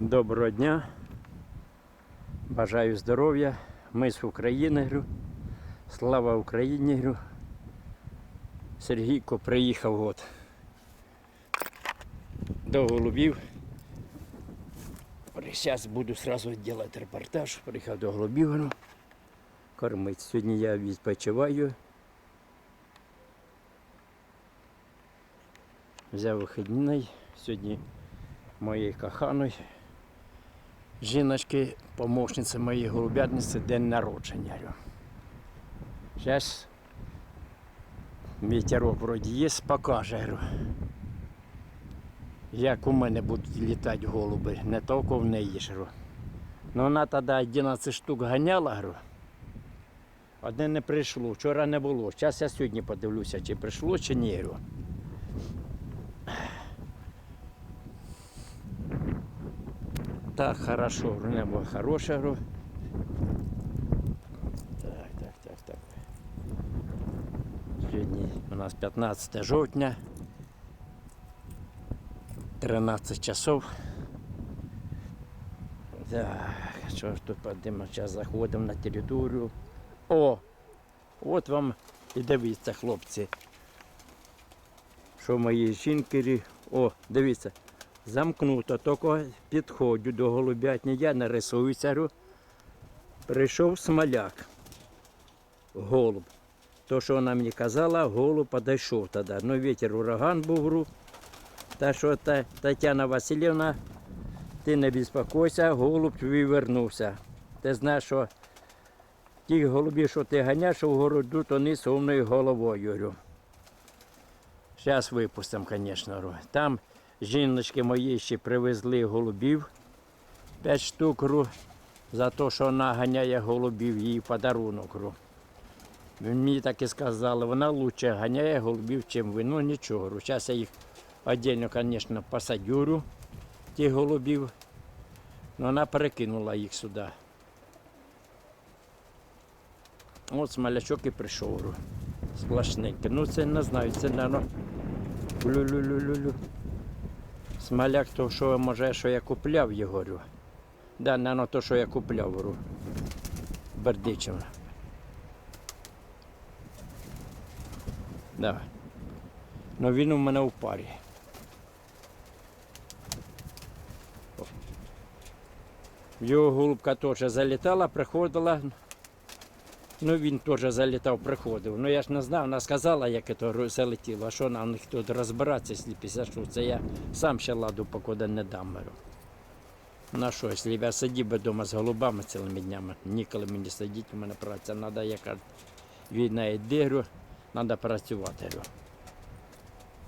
Доброго дня. Бажаю здоров'я. Ми з України. Говорю. Слава Україні. Говорю. Сергійко приїхав от до голубів. Зараз буду сразу робити репортаж. Приїхав до голубів. говорю. Кормить. Сьогодні я відпочиваю. Взяв вихідний. Сьогодні моєї коханої жіночки, помощниці моєї голубятниці, день народження. Зараз вітерок вроді є, покаже. Як у мене будуть літати голуби, не тільки в неї ж. Ну вона тоді 11 штук ганяла, говорю. Одне не прийшло, вчора не було. Зараз я сьогодні подивлюся, чи прийшло, чи ні. Так, хорошо, небо хороше. Так, так, так, так. Сьогодні у нас 15 жовтня. 13 часов. Так, що ж тут подимо, зараз заходимо на територію. О! От вам і дивіться, хлопці. Що мої жінки. О, дивіться. Замкнуто, тільки підходжу до голубятні, я не рисуюся. Прийшов смоляк. Голуб. То, що вона мені казала, голуб підійшов тоді. Ну, вітер ураган був. говорю. Та що та, Тетяна Васильівна, ти не безпокойся, голуб твій. Ти знаєш, що ті голубі, що ти ганяєш у городу, то не сумною головою. Зараз випустимо, звісно. Там жіночки мої ще привезли голубів 5 штук говорю, за те, що вона ганяє голубів, їй подарунок. Мені так і сказали, вона краще ганяє голубів, ніж ви. Ну нічого. Зараз я їх віддільно, звісно, посадю, говорю, ті голубів. Ну, вона перекинула їх сюди. От смолячок і прийшов. говорю. Сплошненький. Ну це не знаю, це, мабуть, лю-лю-лю-лю-лю. Смоляк то, що може, що я купляв говорю. Да, наверно, то, що я купляв, говорю. Бердичем. Да. Ну він у мене в парі. Його голубка теж залітала, приходила. Ну він теж залітав, приходив. Ну я ж не знав, вона сказала, як це залетіло, а що нам ніхто розбиратися, якщо що це я сам ще ладу покуди не дам. говорю. На що, якщо я сидів би вдома з голубами цілими днями, ніколи мені сидіти, у мене праця треба, яка війна йде, говорю, треба працювати. Говорю.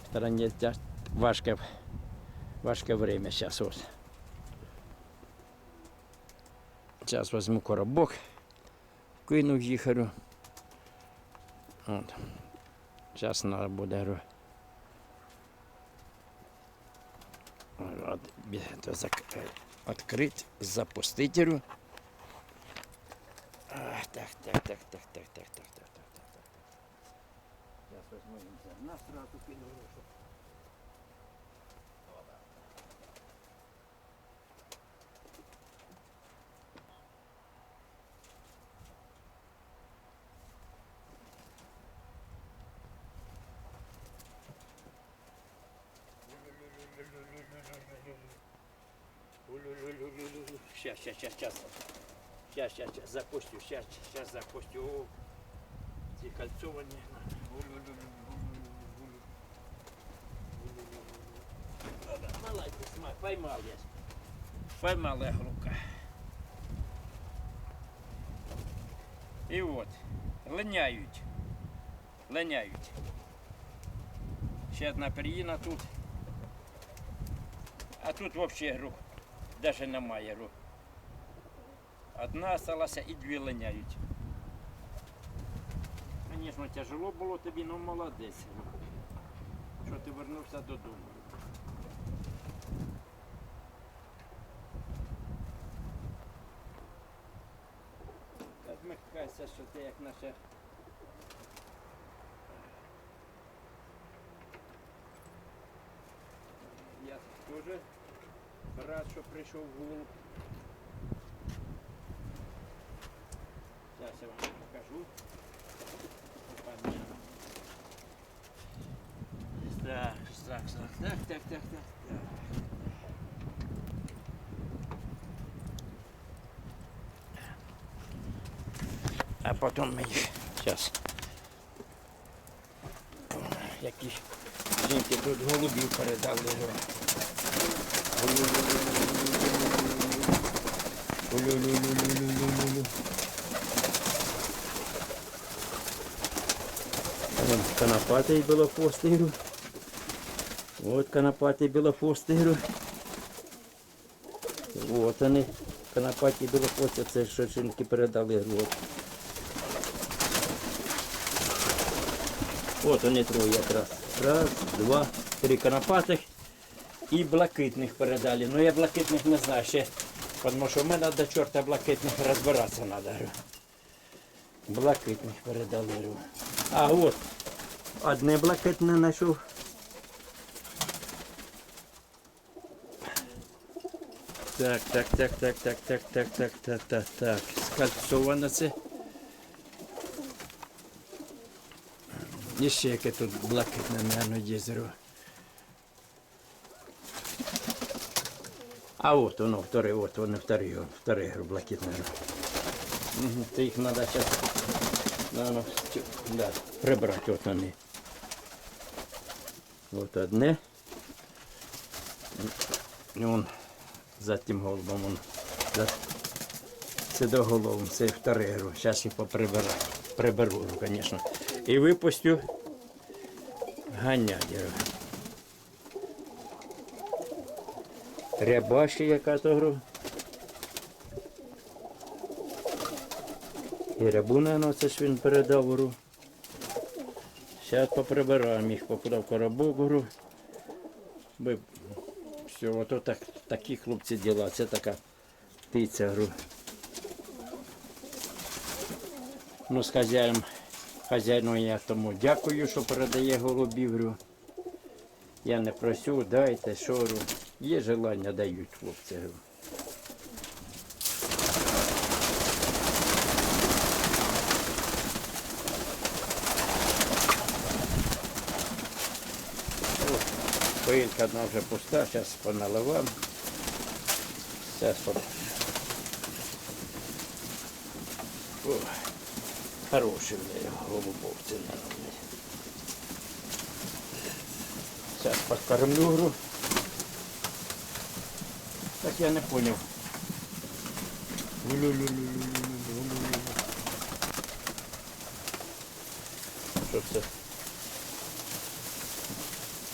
В стороні важке, важке время зараз ось. Зараз візьму коробок кинув їх. говорю. От. Зараз треба буде е, Відкрити, запустити. Так, так, так, так, так, так, так, так, так, так, так. Зараз візьму інтернет, сразу кину гроші. Сейчас, сейчас, сейчас, сейчас. Сейчас, сейчас, сейчас, запустю, сейчас, сейчас, запустю. О, ці кольцовані. Маленький поймал я. Поймал я рука. И вот. линяють. Линяють. Сейчас одна періна тут. А тут взагалі рух навіть немає рух. Одна залишилася і дві линяють. Звісно, тяжело було тобі, але молодець. Що ти вернувся додому. Та Змикайся, що ти як наша. Теж рад, що прийшов голуб. Зараз я вам покажу. Так, так, так, так, так, так, так. А потім ми їх зараз. Якісь жінки тут голубів передали. Улю-лю-лю-лю-лю-лю-лю. Вон грю. Вот конопатий білохвостий. грю. Вот вони. Конопаті білохвості, це що передали. грю. От. От вони троє якраз. Раз, два, три конопатих і блакитних передали. Ну я блакитних не знаю ще, тому що в мене до чорта блакитних розбиратися треба. Блакитних передали. А от одне блакитне знайшов. Так, так, так, так, так, так, так, так, так, так, так. Скальцовано це. І ще яке тут блакитне, мабуть, єзеро. А от воно, вторе, от воно, вторе, о, вторе блакитне. Угу, то їх треба зараз ну, да, прибрати от вони. От одне. І он за тим голубом. Он, за, це до голову, це вторе. Зараз їх поприбираю. Приберу, звісно. І випустю ганядеру. Рябаші яка то гру. І рябу, наверное, це ж він передав гру. Зараз поприбираємо їх, попадав коробок гру. Би... Все, ото так, такі хлопці діла. Це така птиця гру. Ну, з хазяєм, хазяїну я тому дякую, що передає голубів. Я не просю, дайте, що говорю. Є желання, дають хлопці. Пилька одна вже пуста, зараз поналивам. Зараз по... О, хороший в неї голубок це. Зараз подкормлю гру. Так я не понял. Що це?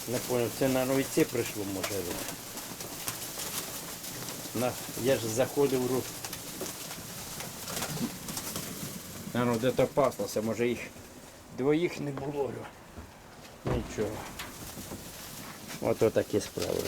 Не понял, це на ройці прийшло, може. На, я ж заходив рух. Наверное, де-то паслося, може їх двоїх не було. Нічого. Ото такі справи.